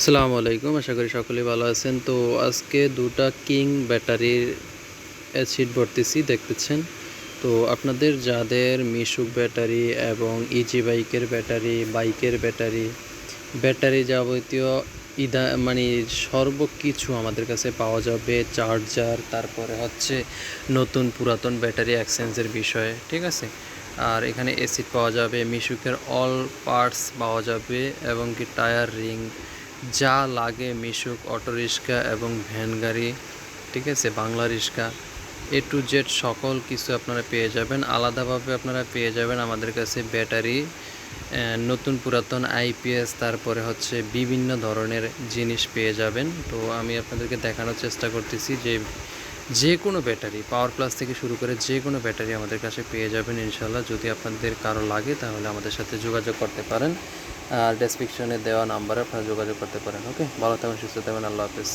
আসসালামু আলাইকুম, আশা করি সকলেই ভালো আছেন। তো আজকে দুটা কিং ব্যাটারির অ্যাসিড ভরতেছি, দেখতেছেন। তো আপনাদের যাদের মিশুক ব্যাটারি এবং ইজি বাইকের ব্যাটারি বাইকের ব্যাটারি ব্যাটারি যাবতীয় ইদা মানে সর্বকিছু আমাদের কাছে পাওয়া যাবে, চার্জার, তারপরে হচ্ছে নতুন পুরাতন ব্যাটারি এক্সচেঞ্জের বিষয়ে, ঠিক আছে? আর এখানে এসিড পাওয়া যাবে, মিশুকের অল পার্টস পাওয়া যাবে, এবং কি টায়ার রিং যা লাগে মিশুক, অটো রিক্সা এবং ভ্যান গাড়ি, ঠিক আছে, Bangla rickshaw. A to Z সকল কিছু আপনারা পেয়ে যাবেন। আলাদাভাবে আপনারা পেয়ে যাবেন আমাদের কাছে ব্যাটারি নতুন পুরাতন আইপিএস তারপরে হচ্ছে বিভিন্ন ধরনের জিনিস পেয়ে যাবেন। তো আমি আপনাদেরকে দেখানোর চেষ্টা করতেছি যে যে কোনো ব্যাটারি, পাওয়ার প্লাস থেকে শুরু করে যে কোনো ব্যাটারি আমাদের কাছে পেয়ে যাবেন ইনশাল্লাহ যদি আপনাদের কারও লাগে তাহলে আমাদের সাথে যোগাযোগ করতে পারেন। ডেসক্রিপশনে দেওয়া নাম্বারে আপনারা যোগাযোগ করতে পারেন ওকে ভালো থাকুন সুস্থ থাকবেন আল্লাহ হাফেজ।